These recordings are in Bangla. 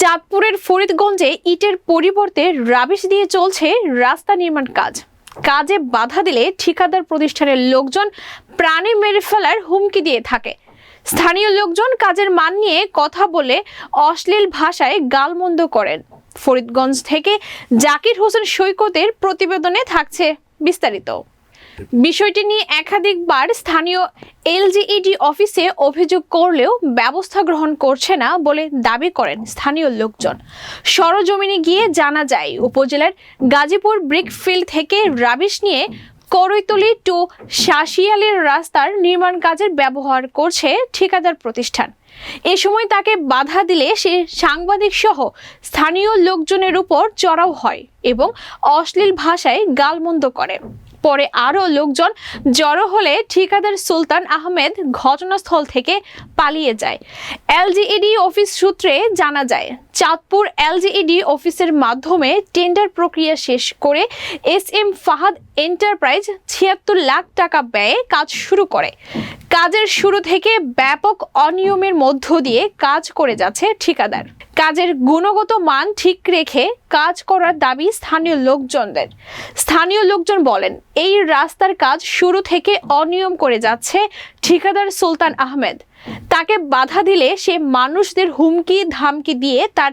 চাঁদপুরের ফরিদগঞ্জে ইটের পরিবর্তে রাবিশ দিয়ে চলছে রাস্তা নির্মাণ কাজ। কাজে বাধা দিলে ঠিকাদার প্রতিষ্ঠানের লোকজন প্রাণে মেরে ফেলার হুমকি দিয়ে থাকে। স্থানীয় লোকজন কাজের মান নিয়ে কথা বলে অশ্লীল ভাষায় গালমন্দ করেন। ফরিদগঞ্জ থেকে জাকির হোসেন সৈকতের প্রতিবেদনে থাকছে বিস্তারিত। বিষয়টি নিয়ে একাধিকবার স্থানীয় এলজিইডি অফিসে অভিযোগ করলেও ব্যবস্থা গ্রহণ করছে না বলে দাবি করেন স্থানীয় লোকজন। সরজমিনে গিয়ে জানা যায়, উপজেলার গাজীপুর ব্রিকফিল্ড থেকে রাবিশ নিয়ে করৈতলি টু শাসিয়ালের রাস্তার নির্মাণ কাজের ব্যবহার করছে ঠিকাদার প্রতিষ্ঠান। এ সময় তাকে বাধা দিলে সে সাংবাদিক সহ স্থানীয় লোকজনের উপর চড়াও হয় এবং অশ্লীল ভাষায় গালমন্দ করে। পরে আরও লোকজন জড়ো হলে ঠিকাদার সুলতান আহমেদ ঘটনাস্থল থেকে পালিয়ে যায়। এলজিইডি অফিস সূত্রে জানা যায় চাঁদপুর এলজিইডি অফিসের মাধ্যমে টেন্ডার প্রক্রিয়া শেষ করে এস এম ফাহাদ এন্টারপ্রাইজ ছিয়াত্তর লাখ টাকা ব্যয়ে কাজ শুরু করে। কাজের শুরু থেকে ব্যাপক অনিয়মের মধ্য দিয়ে কাজ করে যাচ্ছে ঠিকাদার। কাজের গুণগত মান ঠিক রেখে কাজ করার দাবি স্থানীয় লোকজনদের। স্থানীয় লোকজন বলেন, এই রাস্তার কাজ শুরু থেকে অনিয়ম করে যাচ্ছে ঠিকাদার সুলতান আহমেদ। তাকে বাধা দিলে সে মানুষদের হুমকি, ধামকি দিয়ে তার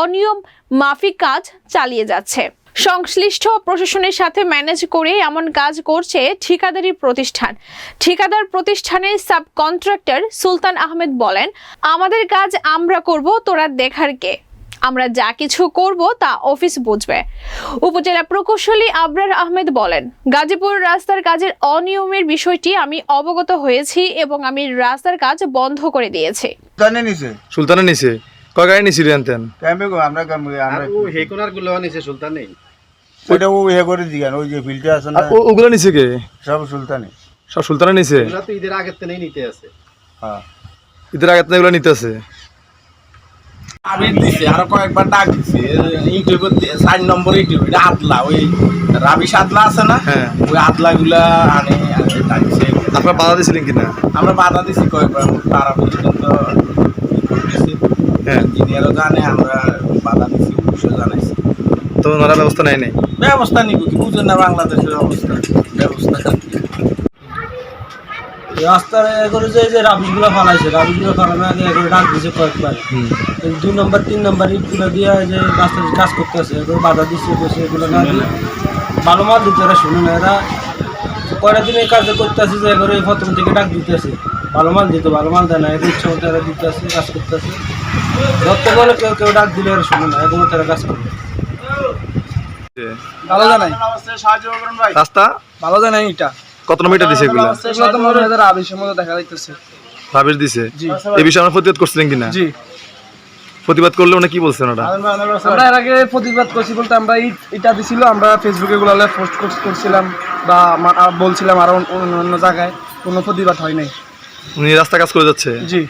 অনিয়ম মাফিক কাজ চালিয়ে যাচ্ছে। সংশ্লিষ্ট প্রশাসনের সাথে ম্যানেজ করে এমন কাজ করছে ঠিকাদারি প্রতিষ্ঠান। ঠিকাদার প্রতিষ্ঠানের সাব কন্ট্রাক্টর সুলতান আহমেদ বলেন, আমাদের কাজ আমরা করব, তোরা দেখার কে? আমরা যা কিছু করব তা অফিস বুঝবে। উপজেলা প্রকৌশলী আবরার আহমেদ বলেন গাজীপুর রাস্তার কাজের অনিয়মের বিষয়টি আমি অবগত হয়েছি এবং আমি রাস্তার কাজ বন্ধ করে দিয়েছি। জানে নিছে। নিচে কয় গাড়ি নিছি আমরা আমরা গুলো সুলতান? ওইটা ও ইয়ে করে দিগান ওই যে ফিল্টার আছে না? ওগুলো নিছে কে? সব সুলতানি। সব সুলতানের নিচে ওরা তো ঈদের আগের নিতে আছে। হ্যাঁ। ঈদের আগে এগুলো নিতে আছে? আমি দিছি আরও কয়েকবার ডাক দিছি। ইউটিউবে চার নম্বর ইউটিউব এটা আদলা ওই রাবিশ আদলা আছে না? হ্যাঁ। ওই আদলা গুলা আনে ডাকছে আপনারা বাধা দিয়েছিলেন কিনা আমরা বাধা দিছি কয়েকবার তারা পর্যন্ত হ্যাঁ। ইঞ্জিনিয়ারও জানে আমরা বাধা দিছি অফিসও জানাইছি। তো ওনারা ব্যবস্থা নেয় নাই ব্যবস্থা নিব কি? বুঝেন না বাংলাদেশের অবস্থা ব্যবস্থা। রাস্তার এগোরে যে যে রাবিশগুলো ফালাইছে রাবিশগুলো ফালানোর আগে এগোরে ডাক দিয়েছে কয়েকবার। দুই নম্বর তিন নম্বর ইটগুলো দিয়ে যে রাস্তায় কাজ করতেছে এগুলো বাধা দিচ্ছে বসে এগুলো না দিয়ে ভালো মাল দিতে এরা শুনে না এরা। কয়টা দিন এই কাজ করতেছে যে এগোরে প্রথম থেকে ডাক দিতেছে। ভালো মাল দিত ভালো মাল দেয় না এদের ইচ্ছা মতো এরা দিতেছে কাজ করতেছে। ধরতে বলে কেউ কেউ ডাক দিলে এরা শুনে না এগুলো তারা কাজ করে। ভালো জানাই। রাস্তা? ভালো জানাই এটা। কত মিটার দিছে এগুলো? এগুলো তো মনে হয় আবিশের মতো দেখা যাইতেছে। আবিশ দিছে? এই বিষয়ে আমরা প্রতিবাদ করছিলেন কিনা? জি। প্রতিবাদ করলে উনি কি বলছেন ওটা? আমরা এর আগে প্রতিবাদ করছি বলতে আমরা এটা দিছিল আমরা ফেসবুকে গুলো পোস্ট করছিলাম বা বলছিলাম আরও অন্য অন্য জায়গায়। কোনো প্রতিবাদ হয় নাই। উনি রাস্তা কাজ করে যাচ্ছে? জি।